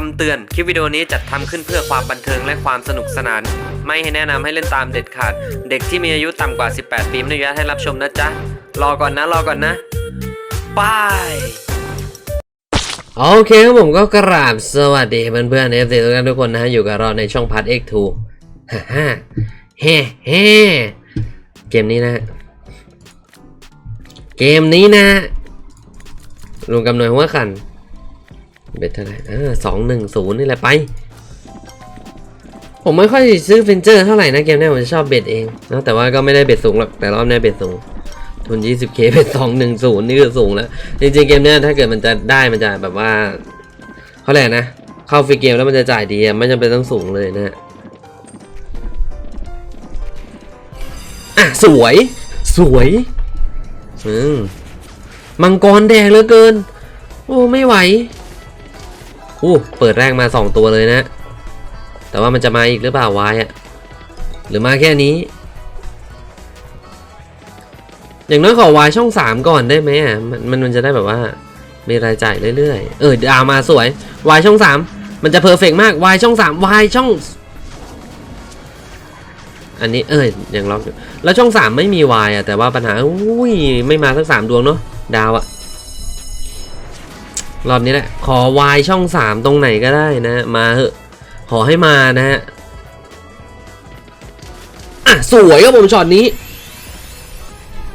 คำเตือน คลิปวิดีโอนี้จัดทำขึ้นเพื่อความบันเทิงและความสนุกสนาน ไม่ให้แนะนำให้เล่นตามเด็ดขาด เด็กที่มีอายุต่ำกว่า 18 ปีไม่อนุญาตให้รับชมนะจ๊ะ รอก่อนนะ รอก่อนนะบายโอเคครับผมก็กราบสวัสดีเพื่อนๆเอฟซีทุกท่านทุกคนนะฮะอยู่กับเราในช่องพัทเอ็กทูฮ่าฮ่าเฮ้เฮ้เกมนี้นะ เกมนี้นะลุงกำหนดหัวขัน เบ็ดเท่าไหร่อ่าสองหนึ่งศูนย์นี่แหละไป ผมไม่ค่อยซื้อเฟนเจอร์เท่าไหร่นะเกมนี้ผมจะชอบเบ็ดเองนะแต่ว่าก็ไม่ได้เบ็ดสูงหรอกแต่รอบนี้เบ็ดสูงทุน 20k เป็น210 นี่คือสูงแล้วจริงๆเกมเนี้ยถ้าเกิดมันจะได้มันจะแบบว่าเขาเรียกอะไรนะ เข้าฟรีเกมแล้วมันจะจ่ายดีอะไม่จำเป็นต้องสูงเลยนะฮะอะสวย สวยอืมมังกรแดงเหลือเกิน โอ้ ไม่ไหว อู้เปิดแรกมา 2 ตัวเลยนะ แต่ว่ามันจะมาอีกหรือเปล่าวายอะหรือมาแค่นี้ อย่างน้อยขอวายช่องสามก่อนได้ไหมอะมันมันจะได้แบบว่ามีรายจ่ายเรื่อยๆ เออดาวมาสวยวายช่องสามมันจะเพอร์เฟกมากวายช่องสามวายช่อง อันนี้เอ้ยยังล็อกแล้วช่องสามไม่มีวายอะแต่ว่าปัญหาอุ้ยไม่มาสักสามดวงเนาะดาวอะ รอบนี้แหละ ขอวายช่องสามตรงไหนก็ได้นะ มาเหอะ ขอให้มานะฮะ อะ สวยครับผมช็อตนี้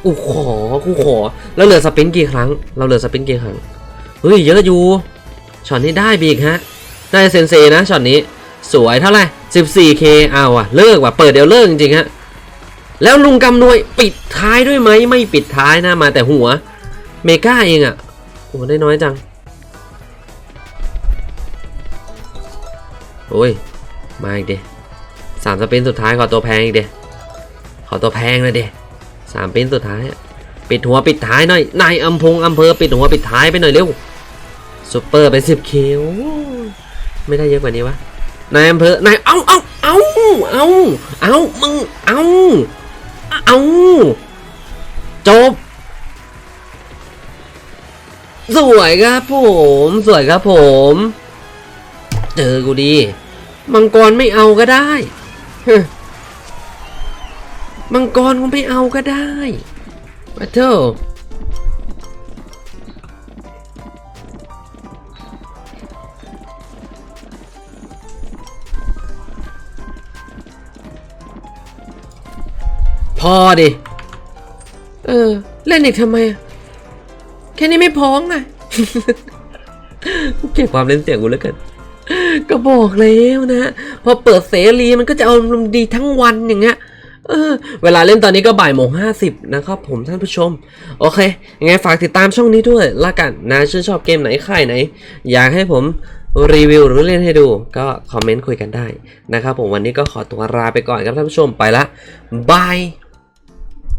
อู้ขอกูขอ แล้วเหลือสปรินกี่ครั้ง เราเหลือสปรินกี่ครั้ง เฮ้ย เยอะอยู่ ช็อตนี้ได้บีกฮะ ได้เซนเซนะช็อตนี้ สวยเท่าไหร่ 14k เอาอะเลิกว่ะ เปิดเดี๋ยวเลิกจริงฮะ แล้วลุงกำนวยปิดท้ายด้วยไหม ไม่ปิดท้ายนะ มาแต่หัว เมกาเองอะโอ้ได้น้อยจัง โอ้ย มาอีกเดสามสปรินต์สุดท้ายขอตัวแพงอีกเดขอตัวแพงเลยเดสามป็นสุดท้าย ปิดหัวปิดท้ายหน่อยนายอำพงอำเภอปิดหัวปิดท้ายไปหน่อยเร็วซูเปอร์ไปสิบคิวไม่ได้เยอะกว่านี้วะนายอำเภอนายเอาเอาเอาเอาเอามึงเอาเอาจบ สวยครับผม สวยครับผม เจอกูดี มังกรไม่เอาก็ได้มังกรกูไม่เอาก็ได้มาเถอะพอดิ เออ เล่นอีกทำไม แค่นี้ไม่พ้องไงเก็บความเล่นเสียงกูแล้วกัน ก็บอกแล้วนะพอเปิดเสรีมันก็จะเอาลมณ์ดีทั้งวันอย่างเงี้ยเออเวลาเล่นตอนนี้ก็บ่ายโมงห้าสิบนะครับผมท่านผู้ชม โอเค ยังไงฝากติดตามช่องนี้ด้วยละกันนะชื่นชอบเกมไหนค่ายไหน อยากให้ผมรีวิวหรือเล่นให้ดู ก็คอมเมนต์คุยกันได้นะครับผมวันนี้ก็ขอตัวลาไปก่อนครับท่านผู้ชมไปละบาย